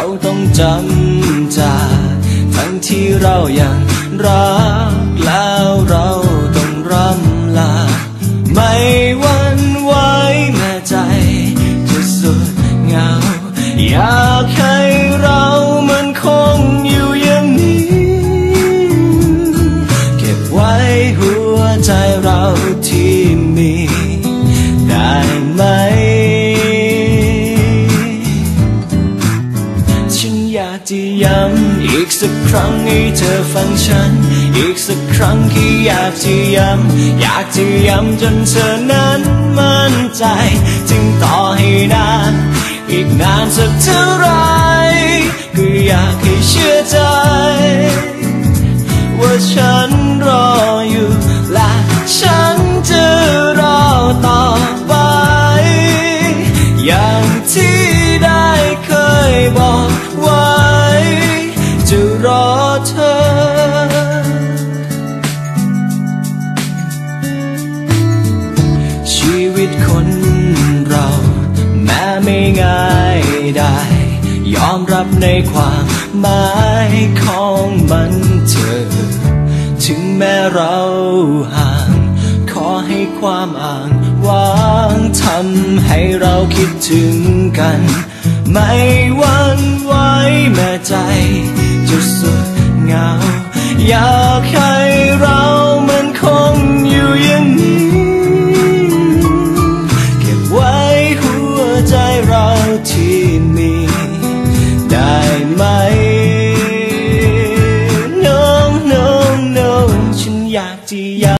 เราต้องจำจากทั้งที่เรายังรักแล้วเราต้องร่ำลา ไม่หวันไหวแม้ใจจะสุดเหงา อยากให้เราากจะย้ำอีกสักครั้งให้เธอฟังฉัน อีกสักครั้งที่อยากจะย้ำอยากจะย้ำจนเธอนั้นมั่นใจจึงต่อให้นานอีกนานสักเท่าไหรก็อยากให้เชื่อใจ ชีวิตคนเรา แม้ไม่ง่ายได้ ยอมรับในความหมายของมันเธอถึงแม้เราห่าง ขอให้ความอ่างวางทำให้เราคิดถึงกัน ไม่วันไหวแม้ใจ ที่มี